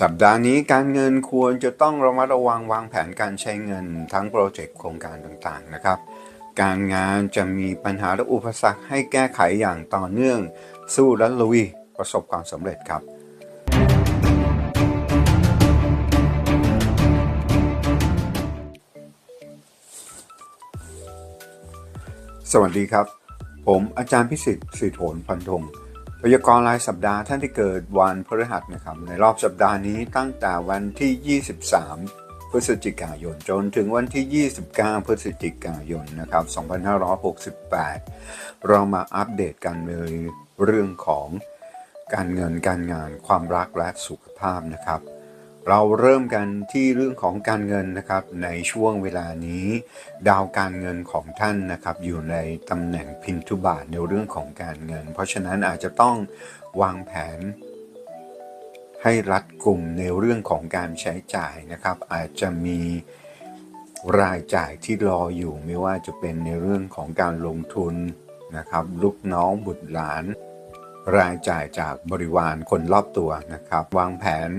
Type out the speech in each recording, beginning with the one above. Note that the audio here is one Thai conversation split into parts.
สัปดาห์นี้การเงินควรจะต้องระมัดระวังวางแผนการใช้เงินทั้งโปรเจกต์โครงการต่างๆนะครับ การงานจะมีปัญหาและอุปสรรคให้แก้ไขอย่างต่อเนื่อง สู้และลุยประสบความสำเร็จครับ สวัสดีครับ ผมอาจารย์พิสิทธิ์สิทธิโหนพันธง พยากรณ์รายสัปดาห์ท่านที่เกิดวันพฤหัสนะครับในรอบสัปดาห์นี้ตั้งแต่วันที่ 23 พฤศจิกายนจนถึงวันที่ 29 พฤศจิกายนนะครับ 2568 เรามาอัปเดตกันเลยเรื่องของการเงินการงานความรักและสุขภาพนะครับ เราเริ่มกันที่เรื่องของการเงินนะครับในช่วงเวลานี้ ดาวการเงินของท่านนะครับอยู่ในตำแหน่งพินทุบาทในเรื่องของการเงิน เพราะฉะนั้นอาจจะต้องวางแผน ให้รัดกลุ่มในเรื่องของการใช้จ่ายนะครับ อาจจะมีรายจ่ายที่รออยู่ไม่ว่าจะเป็นในเรื่องของการลงทุนนะครับลูกน้องบุตรหลาน รายจ่ายจากบริวารคนรอบตัวนะครับ วางแผน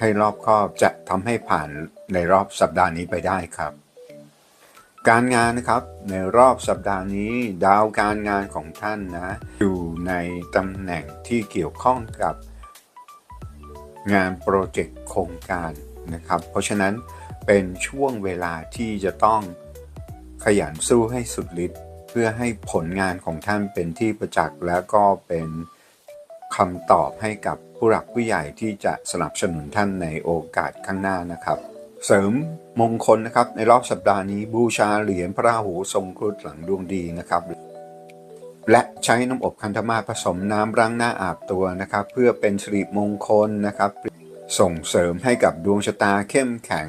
ให้รอบคอบจะทำให้ผ่านในรอบสัปดาห์นี้ไปได้ครับ การงานนะครับในรอบสัปดาห์นี้ ดาวการงานของท่านนะอยู่ในตำแหน่งที่เกี่ยวข้องกับ งานโปรเจกต์โครงการนะครับ เพราะฉะนั้นเป็นช่วงเวลาที่จะต้องขยันสู้ให้สุดฤทธิ์เพื่อให้ผลงานของท่านเป็นที่ประจักษ์แล้วก็เป็น คำตอบให้กับผู้หลักผู้ใหญ่ที่จะสนับสนุนท่านในโอกาสข้างหน้านะครับ เสริมมงคลนะครับในรอบสัปดาห์นี้บูชาเหรียญพระราหูทรงครุฑหลังดวงดีนะครับและใช้น้ำอบคันธมาผสมน้ำล้างหน้าอาบตัวนะครับ เพื่อเป็นสิริมงคลนะครับ ส่งเสริมให้กับดวงชะตาเข้มแข็ง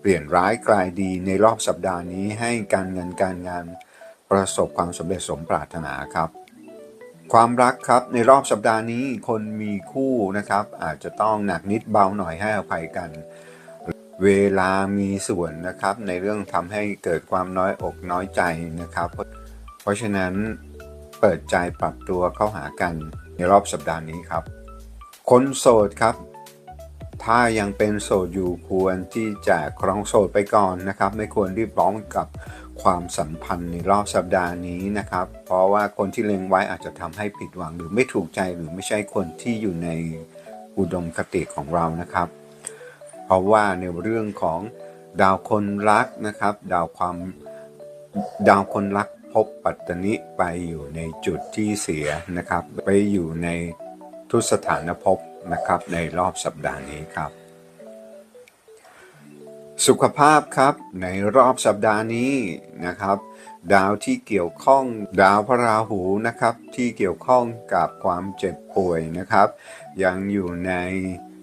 เปลี่ยนร้ายกลายดีในรอบสัปดาห์นี้ให้การเงินการงานประสบความสำเร็จสมปรารถนาครับ ความรักครับในรอบสัปดาห์นี้คนมีคู่นะครับ อาจจะต้องหนักนิดเบาหน่อยให้อภัยกัน เวลามีส่วนนะครับ ในเรื่องทำให้เกิดความน้อยอกน้อยใจนะครับ เพราะฉะนั้นเปิดใจปรับตัวเข้าหากันในรอบสัปดาห์นี้ครับ คนโสดครับ ถ้ายังเป็นโสดอยู่ควรที่จะครองโสดไปก่อนนะครับ ไม่ควรรีบร้องกับ ความสัมพันธ์ในรอบสัปดาห์นี้นะครับ เพราะว่าคนที่เล็งไว้อาจจะทำให้ผิดหวัง หรือไม่ถูกใจหรือไม่ใช่คนที่อยู่ในอุดมคติของเรานะครับ เพราะว่าในเรื่องของดาวคนรักนะครับ ดาวความดาวคนรักพบปัตตนิไปอยู่ในจุดที่เสียนะครับ ไปอยู่ในทุสถานภพนะครับในรอบสัปดาห์นี้ครับ สุขภาพครับในรอบสัปดาห์นี้นะครับ ดาวที่เกี่ยวข้องดาวพระราหูนะครับ ที่เกี่ยวข้องกับความเจ็บป่วยนะครับ ยังอยู่ใน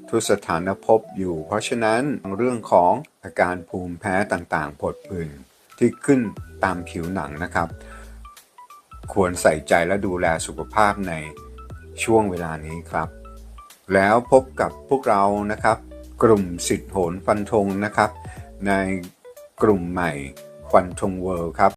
ทุสถานภพอยู่ เพราะฉะนั้นเรื่องของอาการภูมิแพ้ต่างๆผดผื่นที่ขึ้นตามผิวหนังนะครับ ควรใส่ใจและดูแลสุขภาพในช่วงเวลานี้ครับ แล้วพบกับพวกเรานะครับ กลุ่มสิทธิโหนฟันธงนะครับ ในกลุ่มใหม่ฟันธงเวิลด์ครับ